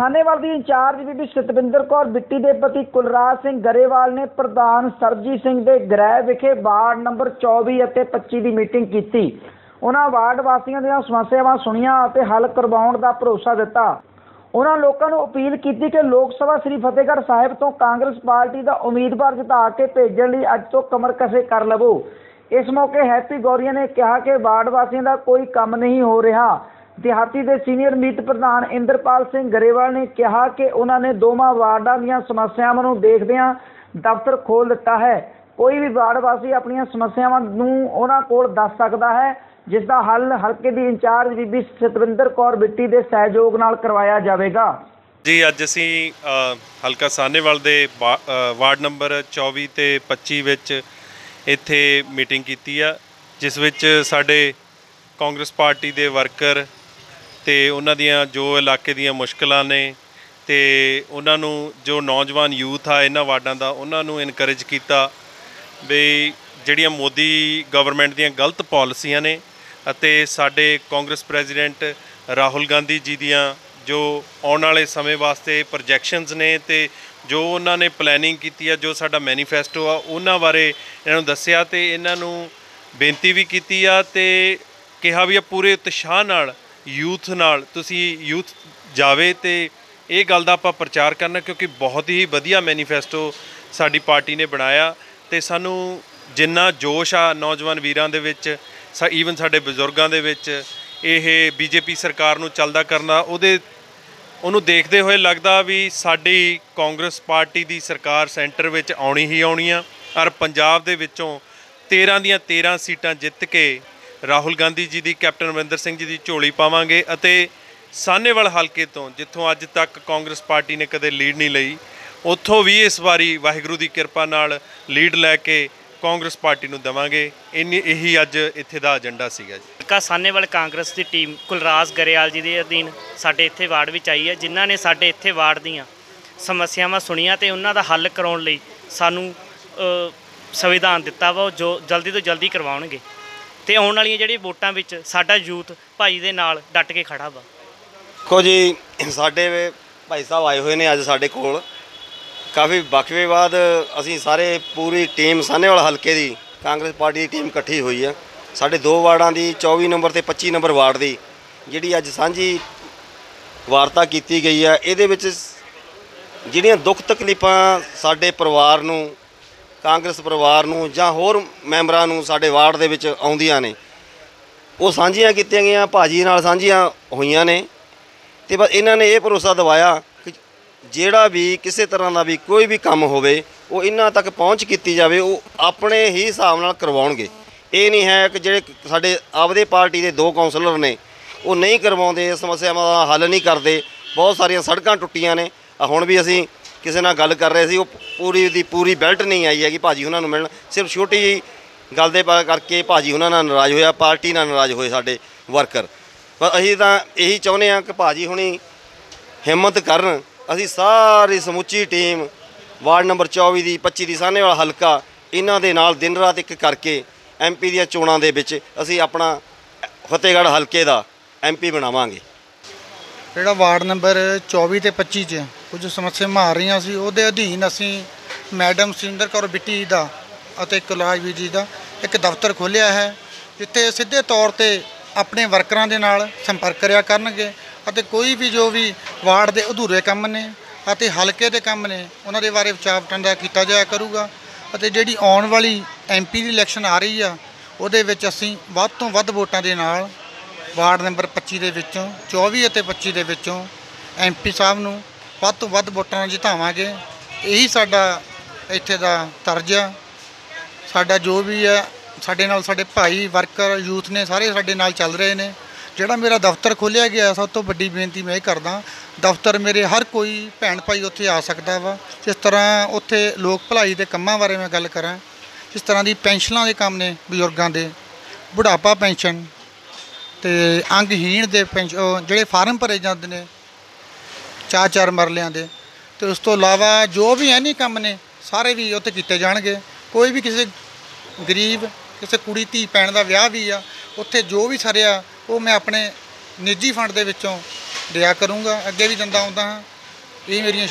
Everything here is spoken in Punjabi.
ਸਾਨੇਵਾਲ ਦੀ ਇੰਚਾਰਜ ਬੀਬੀ ਸਤਵਿੰਦਰ ਕੌਰ ਬਿੱਟੀ ਦੇ ਪਤੀ ਕੁਲਰਾਜ ਸਿੰਘ ਗਰੇਵਾਲ ਨੇ ਪ੍ਰਧਾਨ ਸਰਜੀਤ ਸਿੰਘ ਦੇ ਗ੍ਰਹਿ ਵਿਖੇ ਵਾਰਡ ਨੰਬਰ 24 ਅਤੇ 25 ਦੀ ਮੀਟਿੰਗ ਕੀਤੀ। ਉਹਨਾਂ ਵਾਰਡ ਵਾਸੀਆਂ ਦੀਆਂ ਸਮੱਸਿਆਵਾਂ ਸੁਣੀਆਂ ਅਤੇ ਹੱਲ ਕਰਵਾਉਣ ਦਾ ਭਰੋਸਾ ਦਿੱਤਾ। ਉਹਨਾਂ ਲੋਕਾਂ ਨੂੰ ਅਪੀਲ ਕੀਤੀ ਕਿ ਲੋਕ ਸਭਾ ਸ੍ਰੀ ਫਤਿਹਗੜ੍ਹ ਸਾਹਿਬ ਤੋਂ ਕਾਂਗਰਸ ਪਾਰਟੀ ਦਾ ਉਮੀਦਵਾਰ ਜਿਤਾ ਕੇ ਭੇਜਣ ਲਈ ਅੱਜ ਤੋਂ ਕਮਰ ਕਸੇ ਕਰ ਲਵੋ। ਇਸ ਮੌਕੇ ਹੈਪੀ ਗੌਰੀਆ ਨੇ ਕਿਹਾ ਕਿ ਵਾਰਡ ਵਾਸੀਆਂ ਦਾ ਕੋਈ ਕੰਮ ਨਹੀਂ ਹੋ ਰਿਹਾ। ਦਿਹਾਤੀ ਦੇ ਸੀਨੀਅਰ ਮੀਤ ਪ੍ਰਧਾਨ ਇੰਦਰਪਾਲ ਸਿੰਘ ਗਰੇਵਾਲ ਨੇ ਕਿਹਾ ਕਿ ਉਹਨਾਂ ਨੇ ਦੋਵਾਂ ਵਾਰਡਾਂ ਦੀਆਂ ਸਮੱਸਿਆਵਾਂ ਨੂੰ ਦੇਖਦਿਆਂ ਦਫ਼ਤਰ ਖੋਲ ਦਿੱਤਾ ਹੈ। ਕੋਈ ਵੀ ਵਾਰਡ ਵਾਸੀ ਆਪਣੀਆਂ ਸਮੱਸਿਆਵਾਂ ਨੂੰ ਉਹਨਾਂ ਕੋਲ ਦੱਸ ਸਕਦਾ ਹੈ, ਜਿਸ ਦਾ ਹੱਲ ਹਲਕੇ ਦੀ ਇੰਚਾਰਜ ਬੀਬੀ ਸਤਵਿੰਦਰ ਕੌਰ ਬਿੱਟੀ ਦੇ ਸਹਿਯੋਗ ਨਾਲ ਕਰਵਾਇਆ ਜਾਵੇਗਾ। ਜੀ, ਅੱਜ ਅਸੀਂ ਹਲਕਾ ਸਾਹਨੇਵਾਲ ਦੇ ਵਾਰਡ ਨੰਬਰ 24 ਤੇ 25 ਵਿੱਚ ਇੱਥੇ ਮੀਟਿੰਗ ਕੀਤੀ ਆ, ਜਿਸ ਵਿੱਚ ਸਾਡੇ ਕਾਂਗਰਸ ਪਾਰਟੀ ਦੇ ਵਰਕਰ ਤੇ ਉਹਨਾਂ ਦੀਆਂ ਜੋ ਇਲਾਕੇ ਦੀਆਂ ਮੁਸ਼ਕਲਾਂ ਨੇ ਤੇ ਉਹਨਾਂ ਨੂੰ ਜੋ ਨੌਜਵਾਨ ਯੂਥ ਆ ਇਹਨਾਂ ਵਾਰਡਾਂ ਦਾ, ਉਹਨਾਂ ਨੂੰ ਇਨਕਰੇਜ ਕੀਤਾ ਵੀ ਜਿਹੜੀਆਂ ਮੋਦੀ ਗਵਰਨਮੈਂਟ ਦੀਆਂ ਗਲਤ ਪਾਲਿਸੀਆਂ ਨੇ ਅਤੇ ਸਾਡੇ ਕਾਂਗਰਸ ਪ੍ਰੈਜ਼ੀਡੈਂਟ ਰਾਹੁਲ ਗਾਂਧੀ ਜੀ ਦੀਆਂ ਜੋ ਆਉਣ ਵਾਲੇ ਸਮੇਂ ਵਾਸਤੇ ਪ੍ਰੋਜੈਕਸ਼ਨਸ ਨੇ ਤੇ ਜੋ ਉਹਨਾਂ ਨੇ ਪਲੈਨਿੰਗ ਕੀਤੀ ਆ, ਜੋ ਸਾਡਾ ਮੈਨੀਫੈਸਟੋ ਆ, ਉਹਨਾਂ ਬਾਰੇ ਇਹਨਾਂ ਨੂੰ ਦੱਸਿਆ ਤੇ ਇਹਨਾਂ ਨੂੰ ਬੇਨਤੀ ਵੀ ਕੀਤੀ ਆ ਤੇ ਕਿਹਾ ਵੀ ਆ ਪੂਰੇ ਉਤਸ਼ਾਹ ਨਾਲ ਯੂਥ ਨਾਲ ਤੁਸੀਂ ਯੂਥ ਜਾਵੇ ਤੇ ਇਹ ਗੱਲ ਦਾ ਆਪਾਂ ਪ੍ਰਚਾਰ ਕਰਨਾ, ਕਿਉਂਕਿ ਬਹੁਤ ਹੀ ਵਧੀਆ ਮੈਨੀਫੈਸਟੋ ਸਾਡੀ ਪਾਰਟੀ ਨੇ ਬਣਾਇਆ ਤੇ ਸਾਨੂੰ ਜਿੰਨਾ ਜੋਸ਼ ਆ ਨੌਜਵਾਨ ਵੀਰਾਂ ਦੇ ਵਿੱਚ ਈਵਨ ਸਾਡੇ ਬਜ਼ੁਰਗਾਂ ਦੇ ਵਿੱਚ, ਇਹ ਬੀਜੇਪੀ ਸਰਕਾਰ ਨੂੰ ਚੱਲਦਾ ਕਰਨਾ, ਉਹਦੇ, ਉਹਨੂੰ ਦੇਖਦੇ ਹੋਏ ਲੱਗਦਾ ਵੀ ਸਾਡੀ ਕਾਂਗਰਸ ਪਾਰਟੀ ਦੀ ਸਰਕਾਰ ਸੈਂਟਰ ਵਿੱਚ ਆਉਣੀ ਹੀ ਆਉਣੀ ਆ, ਔਰ ਪੰਜਾਬ ਦੇ ਵਿੱਚੋਂ 13 ਦੀਆਂ 13 ਸੀਟਾਂ ਜਿੱਤ ਕੇ ਰਾਹੁਲ ਗਾਂਧੀ ਜੀ ਦੀ, ਕੈਪਟਨ ਅਮਰਿੰਦਰ ਸਿੰਘ ਜੀ ਦੀ ਝੋਲੀ ਪਾਵਾਂਗੇ ਅਤੇ ਸਾਨੇਵਾਲ ਹਲਕੇ ਤੋਂ, ਜਿੱਥੋਂ ਅੱਜ ਤੱਕ ਕਾਂਗਰਸ ਪਾਰਟੀ ਨੇ ਕਦੇ ਲੀਡ ਨਹੀਂ ਲਈ, ਉੱਥੋਂ ਵੀ ਇਸ ਵਾਰੀ ਵਾਹਿਗੁਰੂ ਦੀ ਕਿਰਪਾ ਨਾਲ ਲੀਡ ਲੈ ਕੇ ਕਾਂਗਰਸ ਪਾਰਟੀ ਨੂੰ ਦੇਵਾਂਗੇ। ਇੰਨੀ, ਇਹੀ ਅੱਜ ਇੱਥੇ ਦਾ ਏਜੰਡਾ ਸੀਗਾ ਜੀ। ਹਲਕਾ ਸਾਨੇਵਾਲ ਕਾਂਗਰਸ ਦੀ ਟੀਮ ਕੁਲਰਾਜ ਗਰੇਵਾਲ ਜੀ ਦੇ ਅਧੀਨ ਸਾਡੇ ਇੱਥੇ ਵਾਰਡ ਵਿੱਚ ਆਈ ਹੈ, ਜਿਨ੍ਹਾਂ ਨੇ ਸਾਡੇ ਇੱਥੇ ਵਾਰਡ ਦੀਆਂ ਸਮੱਸਿਆਵਾਂ ਸੁਣੀਆਂ ਤੇ ਉਹਨਾਂ ਦਾ ਹੱਲ ਕਰਾਉਣ ਲਈ ਸਾਨੂੰ ਸੰਵਿਧਾਨ ਦਿੱਤਾ ਵਾ, ਉਹ ਜੋ ਜਲਦੀ ਤੋਂ ਜਲਦੀ ਕਰਵਾਉਣਗੇ। ਤੇ ਆਉਣ ਵਾਲੀਆਂ ਜਿਹੜੀਆਂ ਵੋਟਾਂ ਵਿੱਚ ਸਾਡਾ ਯੂਥ ਭਾਈ ਦੇ ਨਾਲ ਡਟ ਕੇ ਖੜਾ ਵਾ। ਦੇਖੋ ਜੀ, ਸਾਡੇ ਭਾਈ ਸਾਹਿਬ ਆਏ ਹੋਏ ਨੇ ਅੱਜ ਸਾਡੇ ਕੋਲ। ਕਾਫੀ ਵਕਫੇ ਬਾਅਦ ਅਸੀਂ ਸਾਰੇ ਪੂਰੀ ਟੀਮ ਸਾਹਨੇਵਾਲ ਹਲਕੇ ਦੀ, ਕਾਂਗਰਸ ਪਾਰਟੀ ਦੀ ਟੀਮ ਇਕੱਠੀ ਹੋਈ ਆ। ਸਾਡੇ ਦੋ ਵਾਰਡਾਂ ਦੀ 24 ਨੰਬਰ ਤੇ 25 ਨੰਬਰ ਵਾਰਡ ਦੀ, ਜਿਹੜੀ ਅੱਜ ਸਾਂਝੀ ਵਾਰਤਾ ਕੀਤੀ ਗਈ ਆ। ਇਹਦੇ ਵਿੱਚ ਜਿਹੜੀਆਂ ਦੁੱਖ ਤਕਲੀਫਾਂ ਸਾਡੇ ਪਰਿਵਾਰ ਨੂੰ ਕਾਂਗਰਸ ਪਰਿਵਾਰ ਨੂੰ ਜਾਂ ਹੋਰ ਮੈਂਬਰਾਂ ਨੂੰ ਸਾਡੇ ਵਾਰਡ ਦੇ ਵਿੱਚ ਆਉਂਦੀਆਂ ਨੇ। ਉਹ ਸਾਂਝੀਆਂ ਕੀਤੀਆਂ ਗਈਆਂ, ਭਾਜੀ ਨਾਲ ਸਾਂਝੀਆਂ ਹੋਈਆਂ ਨੇ। ਤੇ ਬਸ ਇਹਨਾਂ ਨੇ ਇਹ ਭਰੋਸਾ ਦਿਵਾਇਆ ਕਿ ਜਿਹੜਾ ਵੀ ਕਿਸੇ ਤਰ੍ਹਾਂ ਦਾ ਵੀ ਕੋਈ ਵੀ ਕੰਮ ਹੋਵੇ, ਉਹ ਇਹਨਾਂ ਤੱਕ ਪਹੁੰਚ ਕੀਤੀ ਜਾਵੇ, ਉਹ ਆਪਣੇ ਹੀ ਹਿਸਾਬ ਨਾਲ ਕਰਵਾਉਣਗੇ। ਇਹ ਨਹੀਂ ਹੈ ਕਿ ਜਿਹੜੇ ਸਾਡੇ ਆਪਦੇ ਪਾਰਟੀ ਦੇ ਦੋ ਕਾਉਂਸਲਰ ਨੇ, ਉਹ ਨਹੀਂ ਕਰਵਾਉਂਦੇ ਸਮੱਸਿਆਵਾਂ ਦਾ ਹੱਲ ਨਹੀਂ ਕਰਦੇ। ਬਹੁਤ ਸਾਰੀਆਂ ਸੜਕਾਂ ਟੁੱਟੀਆਂ ਨੇ। ਹੁਣ ਵੀ ਅਸੀਂ ਕਿਸੇ ਨਾਲ ਗੱਲ ਕਰ ਰਹੇ ਸੀ, ਉਹ ਪੂਰੀ ਦੀ ਪੂਰੀ ਬੈਲਟ ਨਹੀਂ ਆਈ ਹੈਗੀ ਭਾਜੀ ਉਹਨਾਂ ਨੂੰ ਮਿਲਣ। ਸਿਰਫ ਛੋਟੀ ਜਿਹੀ ਗੱਲ ਦੇ ਪਾ- ਕਰਕੇ ਭਾਜੀ ਉਹਨਾਂ ਨਾਲ ਨਾਰਾਜ਼ ਹੋਇਆ, ਪਾਰਟੀ ਨਾਲ ਨਾਰਾਜ਼ ਹੋਏ ਸਾਡੇ ਵਰਕਰ ਪਰ ਅਸੀਂ ਤਾਂ ਇਹੀ ਚਾਹੁੰਦੇ ਹਾਂ ਕਿ ਭਾਜੀ ਹੁਣੀ ਹਿੰਮਤ ਕਰਨ। ਅਸੀਂ ਸਾਰੀ ਸਮੁੱਚੀ ਟੀਮ ਵਾਰਡ ਨੰਬਰ 24 ਦੀ 25 ਦੀ ਸਾਹਨੇ ਵਾਲਾ ਹਲਕਾ, ਇਹਨਾਂ ਦੇ ਨਾਲ ਦਿਨ ਰਾਤ ਇੱਕ ਕਰਕੇ ਐਮਪੀ ਦੀਆਂ ਚੋਣਾਂ ਦੇ ਵਿੱਚ ਅਸੀਂ ਆਪਣਾ ਫਤਿਹਗੜ੍ਹ ਹਲਕੇ ਦਾ ਐਮਪੀ ਬਣਾਵਾਂਗੇ। ਜਿਹੜਾ ਵਾਰਡ ਨੰਬਰ 24 ਤੇ 25 ਚ ਕੁਝ ਸਮੱਸਿਆਵਾਂ ਆ ਰਹੀਆਂ ਸੀ, ਉਹਦੇ ਅਧੀਨ ਅਸੀਂ ਮੈਡਮ ਸਿੰਦਰ ਕੌਰ ਬਿੱਟੀ ਦਾ ਅਤੇ ਕੁਲਾਜ ਜੀ ਦਾ ਇੱਕ ਦਫ਼ਤਰ ਖੋਲ੍ਹਿਆ ਹੈ, ਜਿੱਥੇ ਸਿੱਧੇ ਤੌਰ ਤੇ ਆਪਣੇ ਵਰਕਰਾਂ ਦੇ ਨਾਲ ਸੰਪਰਕ ਕਰਿਆ ਕਰਨਗੇ ਅਤੇ ਕੋਈ ਵੀ ਜੋ ਵੀ ਵਾਰਡ ਦੇ ਅਧੂਰੇ ਕੰਮ ਨੇ ਅਤੇ ਹਲਕੇ ਦੇ ਕੰਮ ਨੇ, ਉਹਨਾਂ ਦੇ ਬਾਰੇ ਵਿਚਾਰ ਵਟਾਂਦਰਾ ਕੀਤਾ ਜਾਇਆ ਕਰੂਗਾ ਅਤੇ ਜਿਹੜੀ ਆਉਣ ਵਾਲੀ ਐਮਪੀ ਦੀ ਇਲੈਕਸ਼ਨ ਆ ਰਹੀ ਆ, ਉਹਦੇ ਵਿੱਚ ਅਸੀਂ ਵੱਧ ਤੋਂ ਵੱਧ ਵੋਟਾਂ ਦੇ ਨਾਲ ਵਾਰਡ ਨੰਬਰ 25 ਦੇ ਵਿੱਚੋਂ 24 ਅਤੇ 25 ਦੇ ਵਿੱਚੋਂ ਐਮਪੀ ਸਾਹਿਬ ਨੂੰ ਵੱਧ ਤੋਂ ਵੱਧ ਵੋਟਾਂ ਨਾਲ ਜਿਤਾਵਾਂਗੇ। ਇਹੀ ਸਾਡਾ ਇੱਥੇ ਦਾ ਤਰਜ ਆ। ਸਾਡਾ ਜੋ ਵੀ ਹੈ ਸਾਡੇ ਨਾਲ ਸਾਡੇ ਭਾਈ, ਵਰਕਰ, ਯੂਥ ਨੇ ਸਾਰੇ ਸਾਡੇ ਨਾਲ ਚੱਲ ਰਹੇ ਨੇ। ਜਿਹੜਾ ਮੇਰਾ ਦਫ਼ਤਰ ਖੋਲ੍ਹਿਆ ਗਿਆ, ਸਭ ਤੋਂ ਵੱਡੀ ਬੇਨਤੀ ਮੈਂ ਇਹ ਕਰਦਾ, ਦਫ਼ਤਰ ਮੇਰੇ ਹਰ ਕੋਈ ਭੈਣ ਭਾਈ ਉੱਥੇ ਆ ਸਕਦਾ ਵਾ। ਜਿਸ ਤਰ੍ਹਾਂ ਉੱਥੇ ਲੋਕ ਭਲਾਈ ਦੇ ਕੰਮਾਂ ਬਾਰੇ ਮੈਂ ਗੱਲ ਕਰਾਂ, ਜਿਸ ਤਰ੍ਹਾਂ ਦੀ ਪੈਨਸ਼ਨਾਂ ਦੇ ਕੰਮ ਨੇ ਬਜ਼ੁਰਗਾਂ ਦੇ, ਬੁਢਾਪਾ ਪੈਨਸ਼ਨ ਤੇ ਅੰਗਹੀਣ ਦੇ ਪੈਨਸ਼- ਜਿਹੜੇ ਫਾਰਮ ਭਰੇ ਜਾਂਦੇ ਨੇ ਚਾਰ ਚਾਰ ਮਰਲਿਆਂ ਦੇ। ਤੇ ਉਸ ਤੋਂ ਇਲਾਵਾ ਜੋ ਵੀ ਐਨੀ ਕੰਮ ਨੇ, ਸਾਰੇ ਵੀ ਉੱਥੇ ਕੀਤੇ ਜਾਣਗੇ। ਕੋਈ ਵੀ ਕਿਸੇ ਗਰੀਬ, ਕਿਸੇ ਕੁੜੀ, ਧੀ, ਭੈਣ ਦਾ ਵਿਆਹ ਵੀ ਆ, ਉੱਥੇ ਜੋ ਵੀ ਸਰਿਆ, ਉਹ ਮੈਂ ਆਪਣੇ ਨਿੱਜੀ ਫੰਡ ਦੇ ਵਿੱਚੋਂ ਦਿਆ ਕਰੂੰਗਾ। ਅੱਗੇ ਵੀ ਦਿੰਦਾ ਆਉਂਦਾ ਹਾਂ। ਇਹ ਮੇਰੀਆਂ